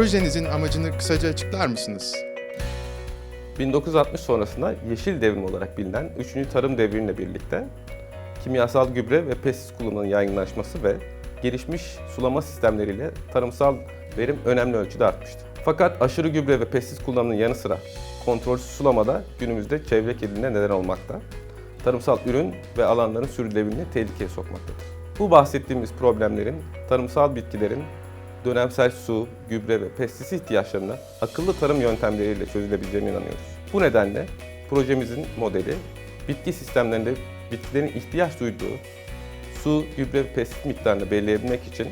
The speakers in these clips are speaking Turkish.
Projenizin amacını kısaca açıklar mısınız? 1960 sonrasında yeşil devrim olarak bilinen 3. tarım devriyle birlikte kimyasal gübre ve pestisit kullanımının yaygınlaşması ve gelişmiş sulama sistemleriyle tarımsal verim önemli ölçüde artmıştı. Fakat aşırı gübre ve pestisit kullanımının yanı sıra kontrolsüz sulamada günümüzde çevre kirliliğine neden olmakta. Tarımsal ürün ve alanların sürdürülebilirliğini tehlikeye sokmaktadır. Bu bahsettiğimiz problemlerin tarımsal bitkilerin dönemsel su, gübre ve pestisit ihtiyaçlarını akıllı tarım yöntemleriyle çözülebileceğine inanıyoruz. Bu nedenle projemizin modeli bitki sistemlerinde bitkilerin ihtiyaç duyduğu su, gübre ve pestisit miktarını belirleyebilmek için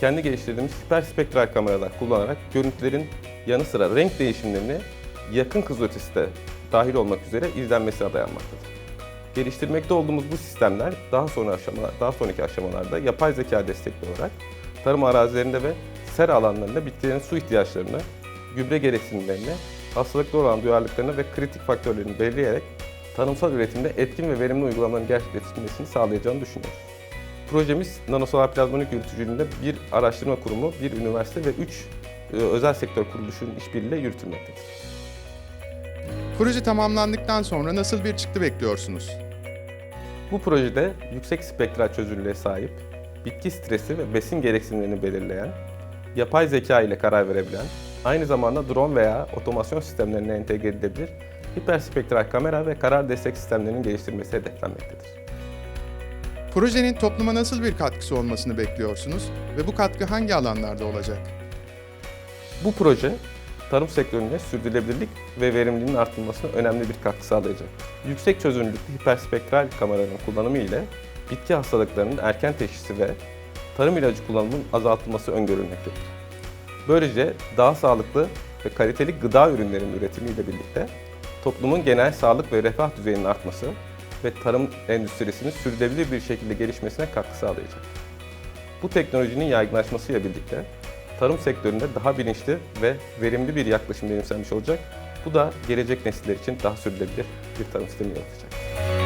kendi geliştirdiğimiz hiperspektral kameralar kullanarak görüntülerin yanı sıra renk değişimlerini yakın kız ötesi de dahil olmak üzere izlenmesine dayanmaktadır. Geliştirmekte olduğumuz bu sistemler daha sonra aşama, daha sonraki aşamalarda yapay zeka destekli olarak tarım arazilerinde ve sera alanlarında bitkilerin su ihtiyaçlarını, gübre gereksinimlerini, hastalıklı olan duyarlılıklarını ve kritik faktörlerini belirleyerek tarımsal üretimde etkin ve verimli uygulamaların gerçekleştirilmesini sağlayacağını düşünüyoruz. Projemiz nanosolar plazmonik yürütücülüğünde bir araştırma kurumu, bir üniversite ve üç e, özel sektör kuruluşunun işbirliğiyle yürütülmektedir. Proje tamamlandıktan sonra nasıl bir çıktı bekliyorsunuz? Bu projede yüksek spektral çözünürlüğe sahip, bitki stresi ve besin gereksinimlerini belirleyen, yapay zeka ile karar verebilen, aynı zamanda drone veya otomasyon sistemlerine entegre edilebilir hiperspektral kamera ve karar destek sistemlerinin geliştirilmesi hedeflenmektedir. Projenin topluma nasıl bir katkısı olmasını bekliyorsunuz ve bu katkı hangi alanlarda olacak? Bu proje tarım sektöründe sürdürülebilirlik ve verimliliğin artırılmasına önemli bir katkı sağlayacak. Yüksek çözünürlüklü hiperspektral kameraların kullanımı ile bitki hastalıklarının erken teşhisi ve tarım ilacı kullanımının azaltılması öngörülmektedir. Böylece daha sağlıklı ve kaliteli gıda ürünlerinin üretimiyle birlikte toplumun genel sağlık ve refah düzeyinin artması ve tarım endüstrisinin sürdürülebilir bir şekilde gelişmesine katkı sağlayacak. Bu teknolojinin yaygınlaşmasıyla birlikte tarım sektöründe daha bilinçli ve verimli bir yaklaşım benimsenmiş olacak. Bu da gelecek nesiller için daha sürdürülebilir bir tarım sistemi yaratacak.